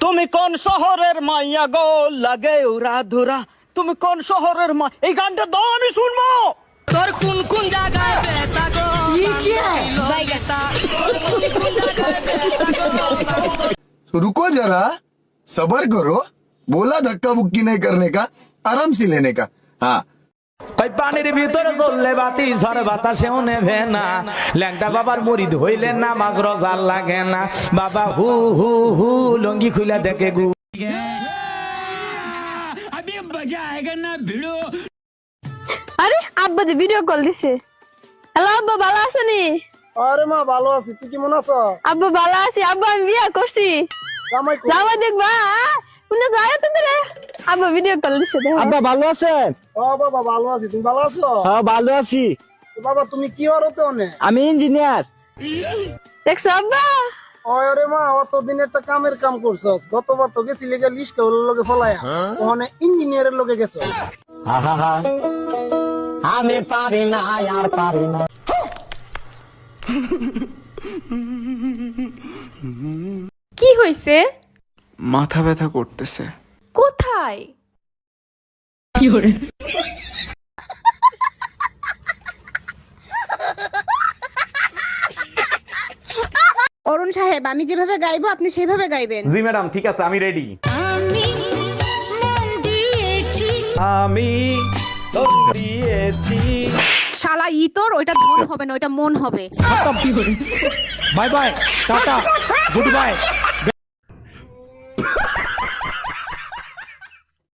তুমি কোন শহরের মাইয়া গো লাগে উরা ধুরা তুমি কোন শহরের মা এই গানটা দাও আমি শুনবো তোর কোন কোন জায়গায় বেতা গো तो रुको जरा सबर करो बोला धक्का बुक्की नहीं करने का आराम से लेने का हाँ ওই পানির ভিতরে চললে বাতি ঝড় বাতাসেও নেভে না। ল্যাংটা বাবার মরিদ হইলে লাগে না। বাবা হু হু হু লঙ্গি খুলে দেখে গু। আরে আব্বা দি ভিডিও কল দিছে। হ্যালো আব্বা ভালো আছেনি আরে মা ভালো আছি। তুই কেমন আছো? আব্বা ভালো আছি। আব্বা আমি বিয়া করছি। জামাই দেখবা যায় আব্বা ভিডিও কল দিছে আব্বা ভালো আছেন? ও বাবা ভালো আছি। তুমি ভালো আছো? হ্যাঁ ভালো আছি। বাবা তুমি কি আর হতে অনে আমি ইঞ্জিনিয়ার দেখছ আব্বা? আরে মা অত দিন একটা কামের কাম করছস। গতবার তো গেছি লেগে লিস্ট হলো লগে ফলায়া। ওখানে ইঞ্জিনিয়ারের লগে গেছো। আমি পারি না আর পারি না। কি হয়েছে মাথা ব্যথা করতেছে। কোথায়? অরুণ সাহেব আমি যেভাবে গাইবো আপনি সেভাবে গাইবেন। জি ম্যাডাম ঠিক আছে আমি রেডি আমি দিয়েছি। শালা ইতর ওইটা ধন হবে না ওইটা মন হবে। Bye bye tata goodbye.